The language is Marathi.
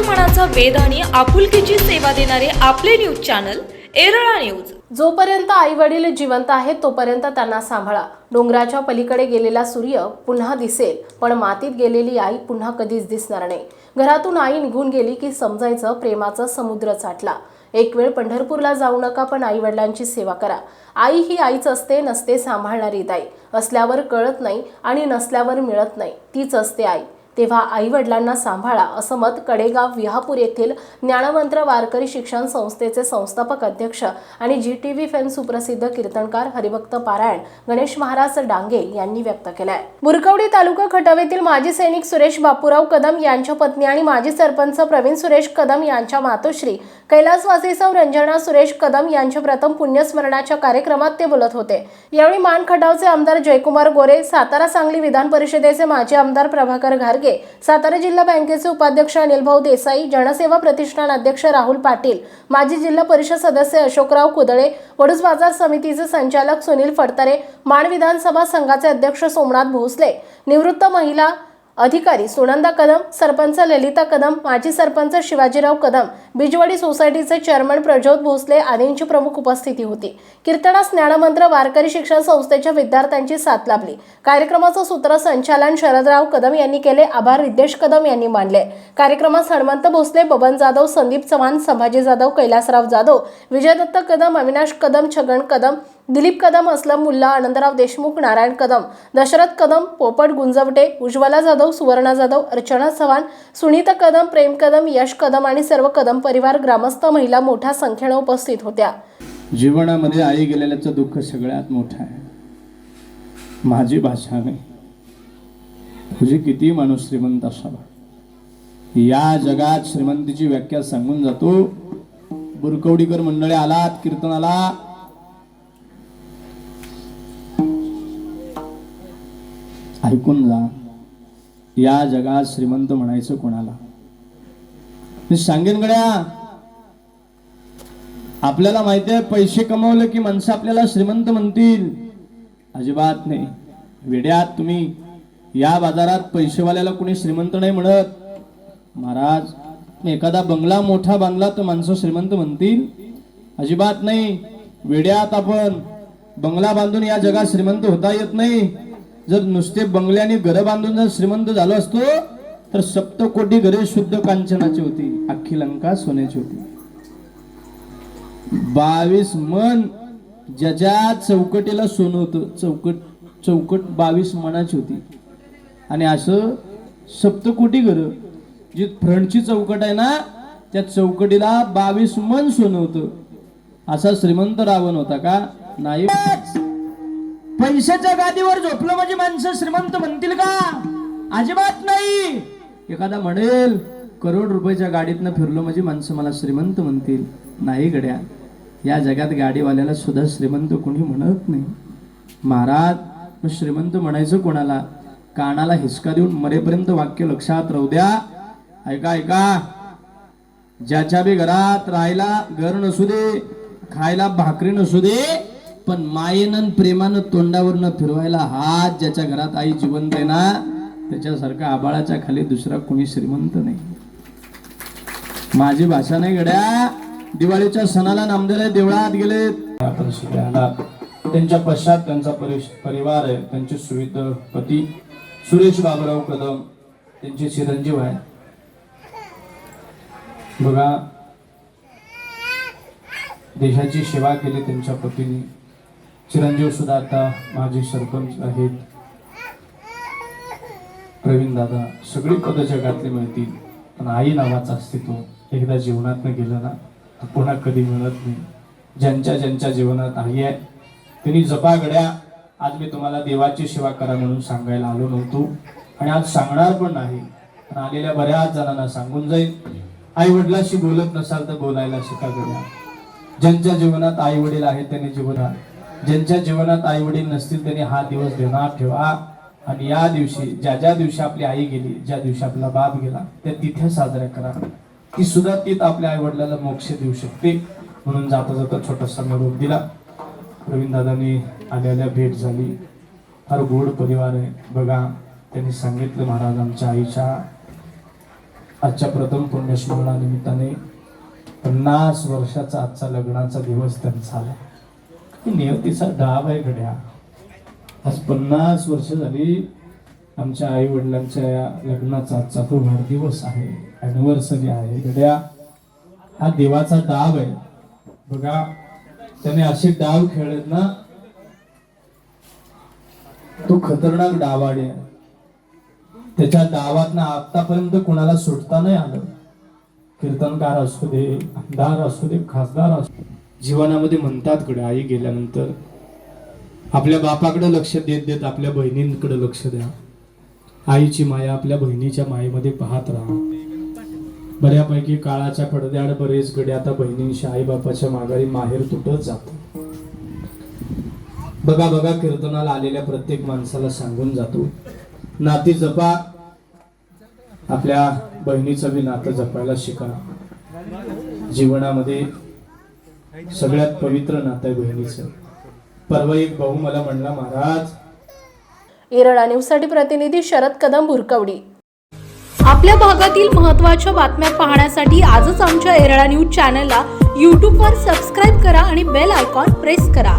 मनाचा वेद आणि आपुलकीची सेवा देणारे आपले न्यूज चॅनल एरळा न्यूज. जोपर्यंत आई वडील जिवंत आहेत तोपर्यंत त्यांना सांभाळा. डोंगराच्या पलीकडे गेलेला सूर्य पुन्हा दिसेल पण मातीत गेलेली आई पुन्हा कधीच दिसणार नाही. घरातून आई निघून गेली की समजायचं प्रेमाचा समुद्र चाटला. एक वेळ पंढरपूरला जाऊ नका पण आई वडिलांची सेवा करा. आई ही आईच असते नसते सांभाळणारी ताई. असल्यावर कळत नाही आणि नसल्यावर मिळत नाही. तीच असते आई. तेव्हा आई वडिलांना सांभाळा असं मत कडेगाव विहापूर येथील ज्ञानमंत्र वारकरी शिक्षण संस्थेचे संस्थापक अध्यक्ष आणि जी टी व्ही फेम सुप्रसिद्ध कीर्तनकार हरिभक्त पारायण गणेश महाराज डांगे यांनी व्यक्त केलाय. बुरकवडी तालुका खटवेतील माजी सैनिक सुरेश बापूराव कदम यांच्या पत्नी आणि माजी सरपंच प्रवीण सुरेश कदम यांच्या मातोश्री कैलासवासीसव रंजना सुरेश कदम यांच्या प्रथम पुण्यस्मरणाच्या कार्यक्रमात ते बोलत होते. यावेळी मान खटावचे आमदार जयकुमार गोरे सातारा सांगली विधान परिषदेचे माजी आमदार प्रभाकर घारगे सातारा जिल्हा बँकेचे उपाध्यक्ष अनिलभाऊ देसाई जनसेवा प्रतिष्ठान अध्यक्ष राहुल पाटील माजी जिल्हा परिषद सदस्य अशोकराव कुदळे वडूस बाजार समितीचे संचालक सुनील फडतरे माण विधानसभा संघाचे अध्यक्ष सोमनाथ भोसले निवृत्त महिला अधिकारी सुनंदा कदम सरपंच ललिता कदम माजी सरपंच शिवाजीराव कदम बिजवाडी सोसायटीचे चेअरमन प्रज्योत भोसले आदींची प्रमुख उपस्थिती होती. कीर्तनास ज्ञानमंत्र वारकरी शिक्षण संस्थेच्या विद्यार्थ्यांची साथ लाभली. कार्यक्रमाचं सूत्रसंचालन शरदराव कदम यांनी केले आभार रिद्देश कदम यांनी मानले. कार्यक्रमात हनुमंत भोसले बबन जाधव संदीप चव्हाण संभाजी जाधव कैलासराव जाधव विजयदत्त कदम अविनाश कदम छगन कदम दिलीप कदम असलम मुल्ला आनंदराव देशमुख नारायण कदम दशरथ कदम पोपट गुंजवटे उज्ज्वला जाधव सुवर्णा जाधव अर्चना चव्हाण सुनीता कदम प्रेम कदम यश कदम आणि सर्व कदम परिवार ग्रामस्थ महिला मोठ्या संख्येनं उपस्थित होत्या. जीवनामध्ये आई गेलेल्याचं दुःख सगळ्यात मोठं आहे. माझी भाषा नाही. तुझी किती माणूस श्रीमंत असावा? या जगात श्रीमंतीची व्याख्या सांगून जातो. बुरकवडीकर मंडळी आलात कीर्तनाला. ऐकून जा. या जगात श्रीमंत म्हणायचं कोणाला? मी सांगेन गड्या आपल्याला माहिती आहे पैसे कमवले की माणसं आपल्याला श्रीमंत म्हणतील. अजिबात नाही. वेड्यात तुम्ही या बाजारात पैसेवाल्याला कोणी श्रीमंत नाही म्हणत. महाराज एखादा बंगला मोठा बांधला तर माणसं श्रीमंत म्हणतील? अजिबात नाही. वेड्यात आपण बंगला बांधून या जगात श्रीमंत होता येत नाही. जर नुसते बंगल्याने घर बांधून जर श्रीमंत झालो असतो तर सप्तकोटी घरे शुद्ध कांचनाची होती अख्खी लंका सोन्याची होती. बावीस मन ज्याच्या चौकटीला सोनं होतं चौकट चौकट बावीस मनाची होती. आणि असं सप्तकोटी घर जी फ्रंटची चौकट आहे ना त्या चौकटीला बावीस मन सोनं होतं. असा श्रीमंत रावण होता का? नाही. पैशाच्या गादीवर झोपलं म्हणजे माणसं श्रीमंत म्हणतील का? अजिबात नाही. एखादा म्हणेल करोड रुपयाच्या गाडीतनं फिरलो म्हणजे माणसं मला श्रीमंत म्हणतील. नाही गड्या. या जगात गाडीवाल्याला सुद्धा श्रीमंत कोणी म्हणत नाही. महाराज मग श्रीमंत म्हणायचं कोणाला? कानाला हिसका देऊन मरेपर्यंत वाक्य लक्षात राहू द्या. ऐका ऐका. ज्याच्या बी घरात राहायला घर नसू दे खायला भाकरी नसू दे पण मायेनं प्रेमानं तोंडावरनं फिरवायला हात ज्याच्या घरात आई जिवंत आहे ना त्याच्यासारखा आबाळाच्या खाली दुसरा कोणी श्रीमंत नाही. माझी भाषा नाही गड्या. दिवाळीच्या सणाला नामदेव देवळात गेले आपण त्यांच्या पश्चात त्यांचा परिवार आहे त्यांचे सुविध पती सुरेश बाबराव कदम त्यांचे चिरंजीव आहे. बघा देशाची सेवा केली त्यांच्या पतीने. चिरंजीव सुद्धा आता माजी सरपंच आहेत. प्रवीण दादा सगळी पद जगातली मिळतील पण आई नावाचं अस्तित्व एकदा जीवनात गेलं ना पुन्हा कधी मिळत नाही. ज्यांच्या ज्यांच्या जीवनात आई आहे त्यांनी जपा गड्या आज मी तुम्हाला देवाची सेवा करा म्हणून सांगायला आलो नव्हतो. आणि आज सांगणार पण नाही पण आलेल्या बऱ्याच जणांना सांगून जाईल आई वडिलाशी बोलत नसाल तर बोलायला शिका गड्या. ज्यांच्या जीवनात आई वडील आहेत त्यांनी जीवनात ज्यांच्या जीवनात आई वडील नसतील त्यांनी हा दिवस ध्यानात ठेवा. आणि या दिवशी ज्या ज्या दिवशी आपली आई गेली ज्या दिवशी आपला बाप गेला त्या तिथे साजऱ्या करा. ती सुद्धा तीत आपल्या आई वडिलाला मोक्ष देऊ शकते. म्हणून जाता जाता छोटासा निरोप दिला. प्रवीण दादांनी आल्याला भेट झाली. फार गोड परिवार आहे. बघा त्यांनी सांगितलं महाराज आमच्या आईच्या आजच्या प्रथम पुण्यस्मरणानिमित्ताने पन्नास वर्षाचा आजचा लग्नाचा दिवस त्यांचा आला नियतीचा डाब आहे घड्या. आज पन्नास वर्ष झाली आमच्या आई वडिलांच्या लग्नाचा आजचा तो वाढदिवस आहे अॅनिव्हर्सरी आहे. घड्या हा देवाचा डाव आहे. बघा त्याने असे डाव खेळत ना तो खतरनाक डावाडे आहे. त्याच्या डावात ना आतापर्यंत कोणाला सुटता नाही आलं. कीर्तनकार असू दे आमदार असू दे खासदार असू दे. जीवनामध्ये म्हणतात कडे आई गेल्यानंतर. आपल्या बापाकडे लक्ष देत देत आपल्या बहिणींकडे लक्ष द्या. आईची माया आपल्या बहिणीच्या मायेमध्ये पाहत राहा. बऱ्यापैकी काळाच्या पडद्याआड बरेच गडे आता बहिणींशी आई बापाच्या माघारी माहेर तुटत जात बघा बघा कीर्तनाला आलेल्या प्रत्येक माणसाला सांगून जातो. नाती जपा. आपल्या बहिणीचं बी नातं जपायला शिका. जीवनामध्ये सगळ्यात पवित्र नातं आहे बहिणीचं परवा एक भाऊ मला म्हणला महाराज. येरळा न्यूजसाठी प्रतिनिधी शरद कदम भुरकवडी. आपल्या भागातील महत्त्वाच्या बातम्या पाहण्यासाठी आजच आमच्या एरळा न्यूज चॅनलला यूट्यूबवर सबस्क्राईब करा आणि बेल आयकॉन प्रेस करा.